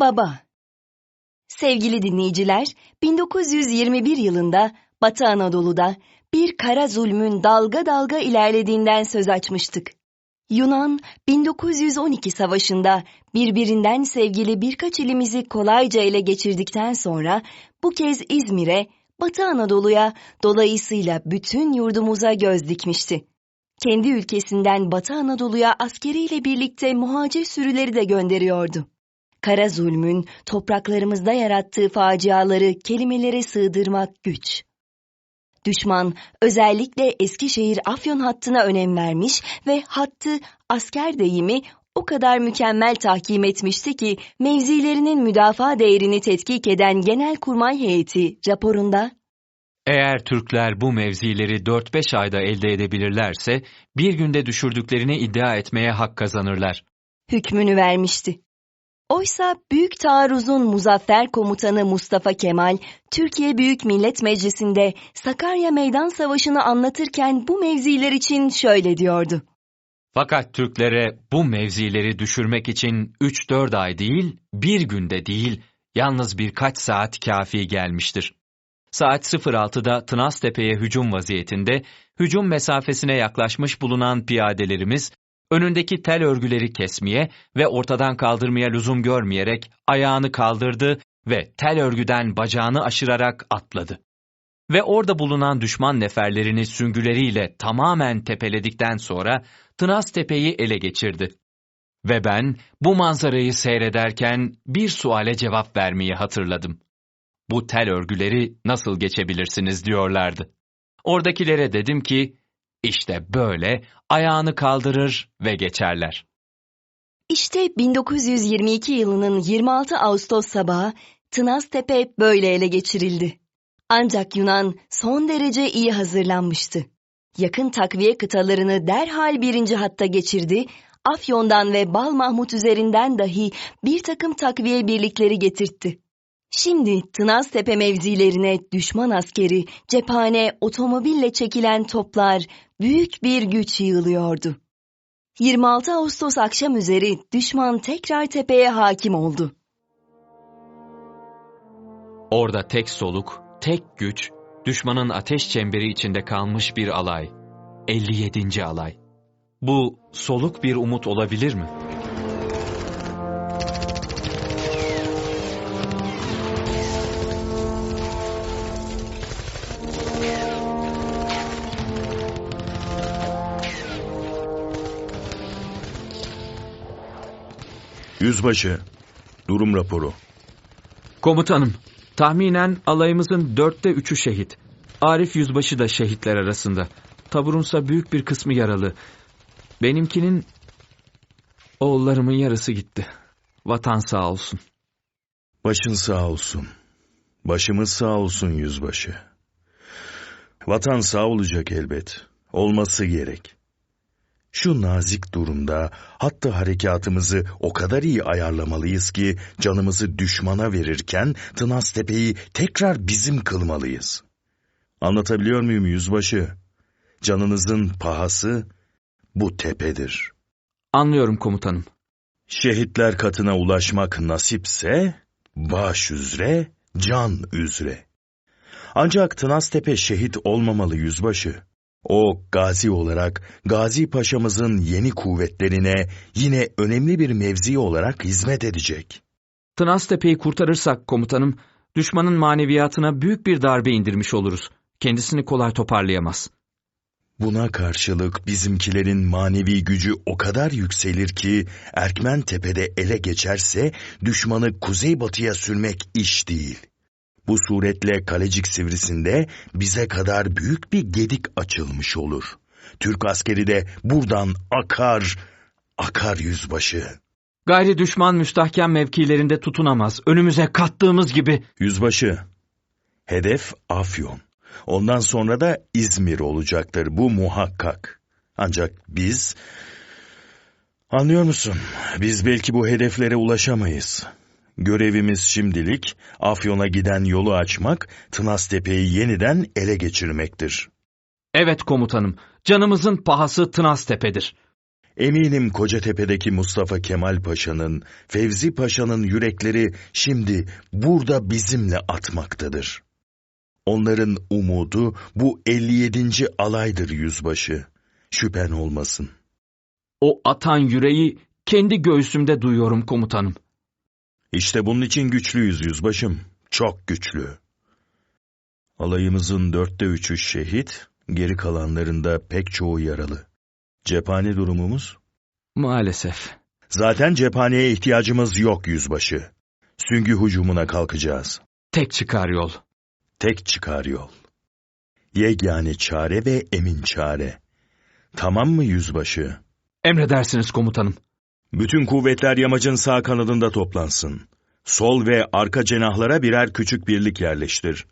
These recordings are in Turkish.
Baba Sevgili dinleyiciler, 1921 yılında Batı Anadolu'da bir kara zulmün dalga dalga ilerlediğinden söz açmıştık. Yunan 1912 savaşında birbirinden sevgili birkaç ilimizi kolayca ele geçirdikten sonra bu kez İzmir'e, Batı Anadolu'ya, dolayısıyla bütün yurdumuza göz dikmişti. Kendi ülkesinden Batı Anadolu'ya askeriyle birlikte muhacir sürüleri de gönderiyordu. Kara zulmün topraklarımızda yarattığı faciaları kelimelere sığdırmak güç. Düşman özellikle Eskişehir-Afyon hattına önem vermiş ve hattı asker deyimi o kadar mükemmel tahkim etmişti ki mevzilerinin müdafaa değerini tetkik eden Genelkurmay Heyeti raporunda Eğer Türkler bu mevzileri 4-5 ayda elde edebilirlerse bir günde düşürdüklerini iddia etmeye hak kazanırlar. hükmünü vermişti. Oysa Büyük Taarruz'un muzaffer komutanı Mustafa Kemal, Türkiye Büyük Millet Meclisi'nde Sakarya Meydan Savaşı'nı anlatırken bu mevziler için şöyle diyordu. Fakat Türklere bu mevzileri düşürmek için 3-4 ay değil, bir günde değil, yalnız birkaç saat kafi gelmiştir. Saat 06'da Tınaztepe'ye hücum vaziyetinde, hücum mesafesine yaklaşmış bulunan piyadelerimiz, önündeki tel örgüleri kesmeye ve ortadan kaldırmaya lüzum görmeyerek ayağını kaldırdı ve tel örgüden bacağını aşırarak atladı. Ve orada bulunan düşman neferlerini süngüleriyle tamamen tepeledikten sonra Tınaztepe'yi ele geçirdi. Ve ben bu manzarayı seyrederken bir suale cevap vermeyi hatırladım. Bu tel örgüleri nasıl geçebilirsiniz diyorlardı. Oradakilere dedim ki, işte böyle ayağını kaldırır ve geçerler. İşte 1922 yılının 26 Ağustos sabahı Tınaztepe böyle ele geçirildi. Ancak Yunan son derece iyi hazırlanmıştı. Yakın takviye kıtalarını derhal birinci hatta geçirdi, Afyon'dan ve Bal Mahmut üzerinden dahi bir takım takviye birlikleri getirtti. Şimdi Tınaztepe mevzilerine düşman askeri, cephane, otomobille çekilen toplar büyük bir güç yığılıyordu. 26 Ağustos akşam üzeri düşman tekrar tepeye hakim oldu. Orada tek soluk, tek güç, düşmanın ateş çemberi içinde kalmış bir alay. 57. alay. Bu soluk bir umut olabilir mi? Yüzbaşı, durum raporu. Komutanım, tahminen alayımızın dörtte üçü şehit. Arif Yüzbaşı da şehitler arasında. Taburunsa büyük bir kısmı yaralı. Benimkinin oğullarımın yarısı gitti. Vatan sağ olsun. Başın sağ olsun. Başımız sağ olsun yüzbaşı. Vatan sağ olacak elbet. Olması gerek. Şu nazik durumda hatta harekatımızı o kadar iyi ayarlamalıyız ki canımızı düşmana verirken Tınaztepe'yi tekrar bizim kılmalıyız. Anlatabiliyor muyum yüzbaşı? Canınızın pahası bu tepedir. Anlıyorum komutanım. Şehitler katına ulaşmak nasipse baş üzere, can üzere. Ancak Tınaztepe şehit olmamalı yüzbaşı. O gazi olarak Gazi Paşa'mızın yeni kuvvetlerine yine önemli bir mevzi olarak hizmet edecek. Tınaztepe'yi kurtarırsak komutanım, düşmanın maneviyatına büyük bir darbe indirmiş oluruz. Kendisini kolay toparlayamaz. Buna karşılık bizimkilerin manevi gücü o kadar yükselir ki Erkmen Tepe'de ele geçerse düşmanı kuzeybatıya sürmek iş değil. Bu suretle Kalecik Sivrisi'nde bize kadar büyük bir gedik açılmış olur. Türk askeri de buradan akar, akar yüzbaşı. Gayri düşman müstahkem mevkilerinde tutunamaz. Önümüze kattığımız gibi. Yüzbaşı, hedef Afyon. Ondan sonra da İzmir olacaktır bu muhakkak. Ancak biz... Anlıyor musun? Biz belki bu hedeflere ulaşamayız. Görevimiz şimdilik Afyon'a giden yolu açmak, Tınaztepe'yi yeniden ele geçirmektir. Evet komutanım, canımızın pahası Tınaztepe'dir. Eminim Kocatepe'deki Mustafa Kemal Paşa'nın, Fevzi Paşa'nın yürekleri şimdi burada bizimle atmaktadır. Onların umudu bu 57. alaydır yüzbaşı. Şüphen olmasın. O atan yüreği kendi göğsümde duyuyorum komutanım. İşte bunun için güçlüyüz yüzbaşım. Çok güçlü. Alayımızın dörtte üçü şehit, geri kalanlarında pek çoğu yaralı. Cephane durumumuz? Maalesef. Zaten cephaneye ihtiyacımız yok yüzbaşı. Süngü hücumuna kalkacağız. Tek çıkar yol. Tek çıkar yol. Yegane çare ve emin çare. Tamam mı yüzbaşı? Emredersiniz komutanım. Bütün kuvvetler yamacın sağ kanadında toplansın. Sol ve arka cenahlara birer küçük birlik yerleştir.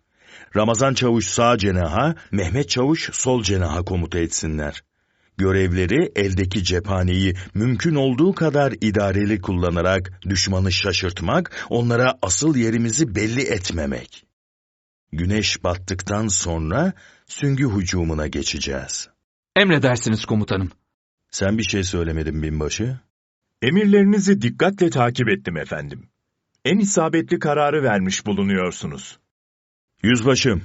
Ramazan Çavuş sağ cenaha, Mehmet Çavuş sol cenaha komuta etsinler. Görevleri eldeki cephaneyi mümkün olduğu kadar idareli kullanarak düşmanı şaşırtmak, onlara asıl yerimizi belli etmemek. Güneş battıktan sonra süngü hücumuna geçeceğiz. Emredersiniz komutanım. Sen bir şey söylemedin binbaşı. Emirlerinizi dikkatle takip ettim efendim. En isabetli kararı vermiş bulunuyorsunuz. Yüzbaşım,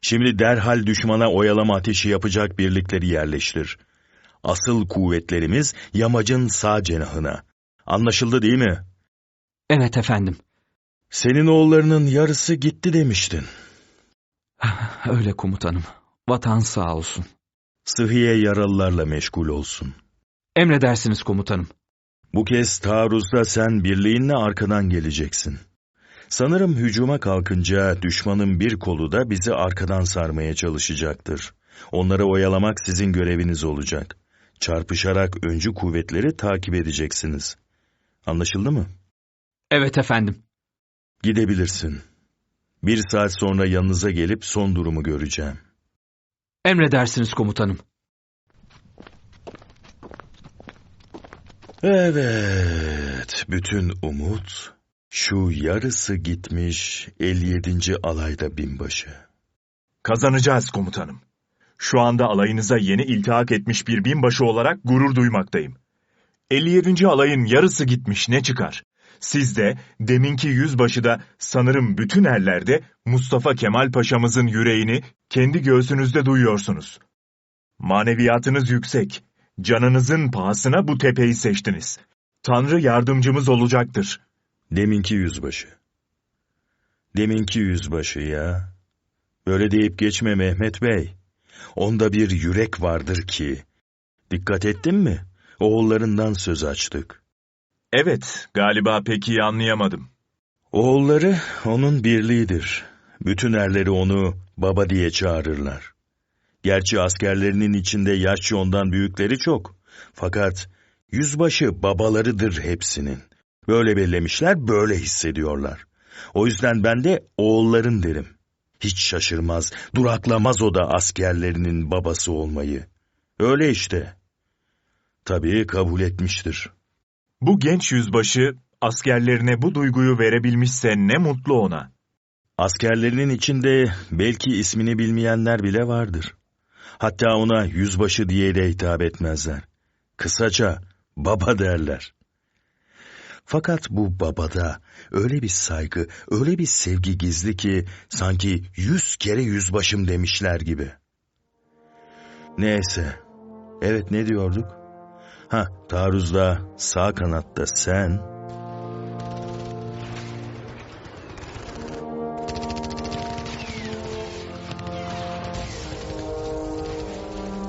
şimdi derhal düşmana oyalama ateşi yapacak birlikleri yerleştir. Asıl kuvvetlerimiz yamacın sağ cenahına. Anlaşıldı değil mi? Evet efendim. Senin oğullarının yarısı gitti demiştin. Öyle komutanım. Vatan sağ olsun. Sıhhiye yaralılarla meşgul olsun. Emredersiniz komutanım. Bu kez taarruzda sen birliğinle arkadan geleceksin. Sanırım hücuma kalkınca düşmanın bir kolu da bizi arkadan sarmaya çalışacaktır. Onları oyalamak sizin göreviniz olacak. Çarpışarak öncü kuvvetleri takip edeceksiniz. Anlaşıldı mı? Evet efendim. Gidebilirsin. Bir saat sonra yanınıza gelip son durumu göreceğim. Emredersiniz komutanım. Evet, bütün umut şu yarısı gitmiş 57. alayda binbaşı. Kazanacağız komutanım. Şu anda alayınıza yeni iltihak etmiş bir binbaşı olarak gurur duymaktayım. 57. alayın yarısı gitmiş ne çıkar? Siz de, deminki yüzbaşı da sanırım bütün erlerde Mustafa Kemal Paşa'mızın yüreğini kendi göğsünüzde duyuyorsunuz. Maneviyatınız yüksek. Canınızın pahasına bu tepeyi seçtiniz. Tanrı yardımcımız olacaktır. Deminki yüzbaşı. Deminki yüzbaşı ya. Böyle deyip geçme Mehmet Bey. Onda bir yürek vardır ki. Dikkat ettin mi? Oğullarından söz açtık. Evet, galiba pek iyi anlayamadım. Oğulları onun birliğidir. Bütün erleri onu baba diye çağırırlar. Gerçi askerlerinin içinde yaşça ondan büyükleri çok. Fakat yüzbaşı babalarıdır hepsinin. Böyle bellemişler, böyle hissediyorlar. O yüzden ben de oğullarım derim. Hiç şaşırmaz, duraklamaz o da askerlerinin babası olmayı. Öyle işte. Tabii kabul etmiştir. Bu genç yüzbaşı askerlerine bu duyguyu verebilmişse ne mutlu ona. Askerlerinin içinde belki ismini bilmeyenler bile vardır. Hatta ona yüzbaşı diye de hitap etmezler. Kısaca baba derler. Fakat bu babada öyle bir saygı, öyle bir sevgi gizli ki sanki yüz kere yüzbaşım demişler gibi. Neyse, evet ne diyorduk? Ha, taarruzda sağ kanatta sen...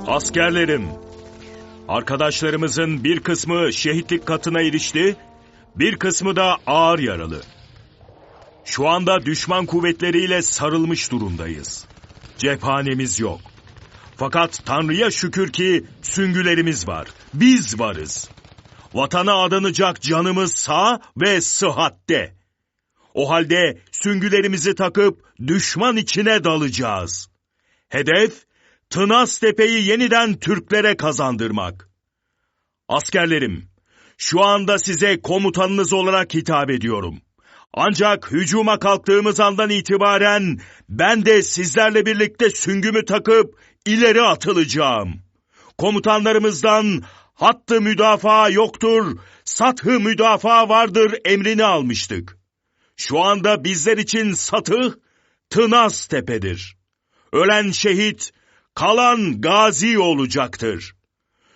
Askerlerim, arkadaşlarımızın bir kısmı şehitlik katına erişti, bir kısmı da ağır yaralı. Şu anda düşman kuvvetleriyle sarılmış durumdayız. Cephanemiz yok. Fakat Tanrı'ya şükür ki süngülerimiz var. Biz varız. Vatana adanacak canımız sağ ve sıhhatte. O halde süngülerimizi takıp düşman içine dalacağız. Hedef, Tınas Tepe'yi yeniden Türklere kazandırmak. Askerlerim, şu anda size komutanınız olarak hitap ediyorum. Ancak hücuma kalktığımız andan itibaren ben de sizlerle birlikte süngümü takıp ileri atılacağım. Komutanlarımızdan hattı müdafaa yoktur, sathı müdafaa vardır emrini almıştık. Şu anda bizler için satıh, Tınaz Tepe'dir. Ölen şehit, kalan gazi olacaktır.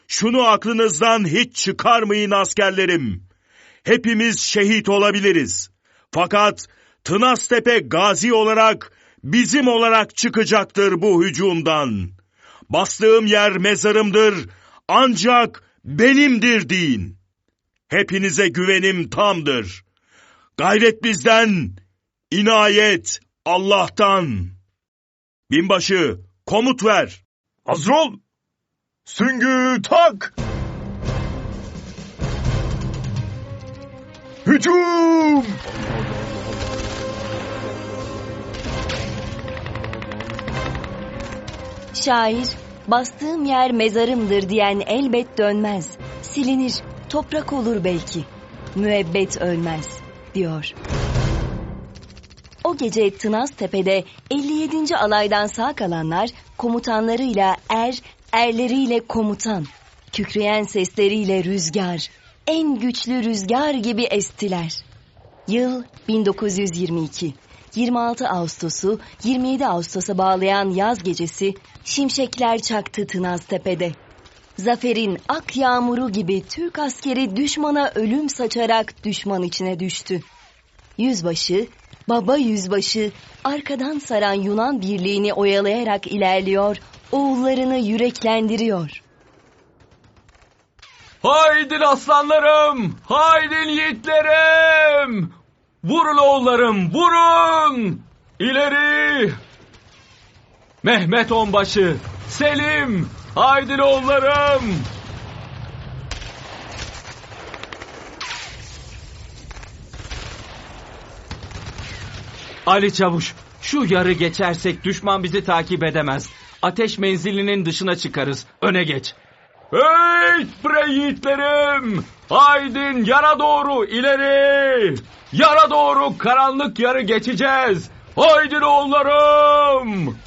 Şunu aklınızdan hiç çıkarmayın askerlerim. Hepimiz şehit olabiliriz. Fakat Tınaztepe gazi olarak bizim olarak çıkacaktır bu hücumdan. Bastığım yer mezarımdır ancak benimdir deyin. Hepinize güvenim tamdır. Gayret bizden, inayet Allah'tan. Binbaşı komut ver. Hazır ol. Süngü tak. Hücum! Şair, bastığım yer mezarımdır diyen elbet dönmez. Silinir, toprak olur belki. Müebbet ölmez, diyor. O gece Tınaz Tepe'de 57. alaydan sağ kalanlar komutanlarıyla er, erleriyle komutan, kükreyen sesleriyle rüzgar, en güçlü rüzgar gibi estiler. Yıl 1922. 26 Ağustos'u 27 Ağustos'a bağlayan yaz gecesi şimşekler çaktı Tınaztepe'de. Zaferin ak yağmuru gibi Türk askeri düşmana ölüm saçarak düşman içine düştü. Yüzbaşı, baba yüzbaşı arkadan saran Yunan birliğini oyalayarak ilerliyor, oğullarını yüreklendiriyor. Haydin aslanlarım! Haydin yiğitlerim! Vurun oğullarım, vurun! İleri! Mehmet Onbaşı, Selim, haydin oğullarım! Ali Çavuş, şu yarı geçersek düşman bizi takip edemez. Ateş menzilinin dışına çıkarız. Öne geç. Hey bre yiğitlerim! Haydin yara doğru ileri! Yara doğru karanlık yarı geçeceğiz! Haydin oğullarım!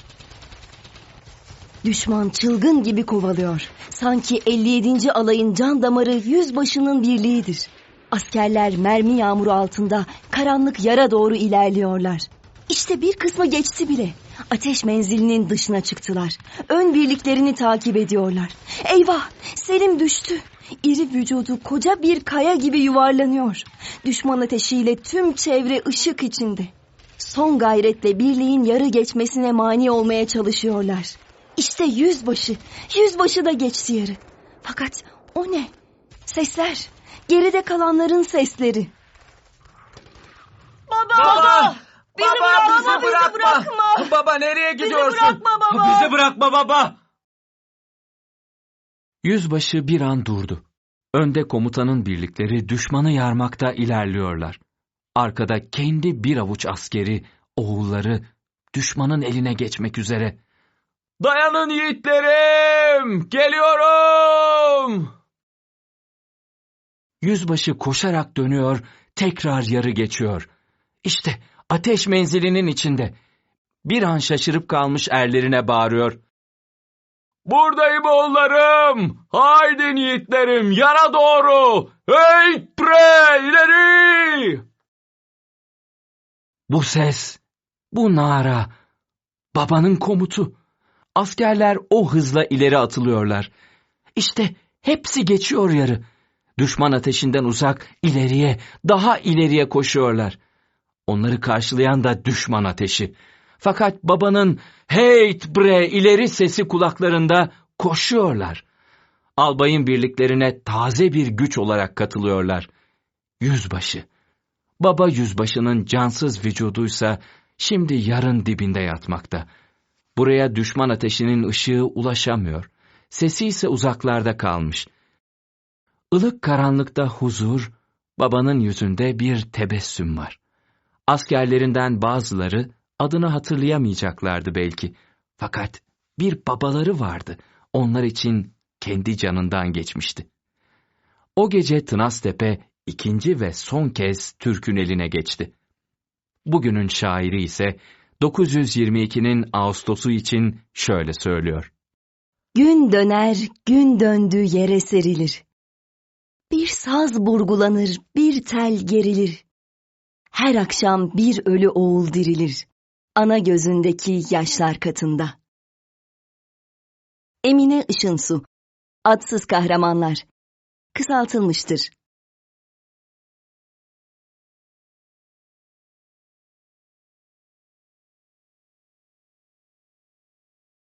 Düşman çılgın gibi kovalıyor. Sanki 57. alayın can damarı yüzbaşının birliğidir. Askerler mermi yağmuru altında karanlık yara doğru ilerliyorlar. İşte bir kısmı geçti bile. Ateş menzilinin dışına çıktılar. Ön birliklerini takip ediyorlar. Eyvah! Selim düştü. İri vücudu koca bir kaya gibi yuvarlanıyor. Düşman ateşiyle tüm çevre ışık içinde. Son gayretle birliğin yarı geçmesine mani olmaya çalışıyorlar. İşte yüzbaşı, yüzbaşı da geçti yarı. Fakat o ne? Sesler, geride kalanların sesleri. Baba! Baba! Bizi bırakma, bizi bırakma. Baba nereye gidiyorsun? bırakma baba. Bizi bırakma baba. Yüzbaşı bir an durdu. Önde komutanın birlikleri düşmanı yarmakta ilerliyorlar. Arkada kendi bir avuç askeri, oğulları düşmanın eline geçmek üzere. Dayanın yiğitlerim! Geliyorum! Yüzbaşı koşarak dönüyor, tekrar yarı geçiyor. İşte ateş menzilinin içinde. Bir an şaşırıp kalmış erlerine bağırıyor. Buradayım oğullarım! Haydin yiğitlerim, yara doğru! Hey bre, ileri! Bu ses, bu nara, babanın komutu. Askerler o hızla ileri atılıyorlar. İşte hepsi geçiyor yarı. Düşman ateşinden uzak, ileriye, daha ileriye koşuyorlar. Onları karşılayan da düşman ateşi. Fakat babanın heyt bre ileri sesi kulaklarında koşuyorlar. Albayın birliklerine taze bir güç olarak katılıyorlar. Yüzbaşı. Baba yüzbaşının cansız vücuduysa şimdi yarın dibinde yatmakta. Buraya düşman ateşinin ışığı ulaşamıyor. Sesi ise uzaklarda kalmış. Ilık karanlıkta huzur, babanın yüzünde bir tebessüm var. Askerlerinden bazıları adını hatırlayamayacaklardı belki. Fakat bir babaları vardı. Onlar için kendi canından geçmişti. O gece Tınaztepe ikinci ve son kez Türk'ün eline geçti. Bugünün şairi ise 922'nin Ağustos'u için şöyle söylüyor. Gün döner, gün döndü yere serilir. Bir saz burgulanır, bir tel gerilir. Her akşam bir ölü oğul dirilir. Ana gözündeki yaşlar katında. Emine Işınsu Adsız Kahramanlar Kısaltılmıştır.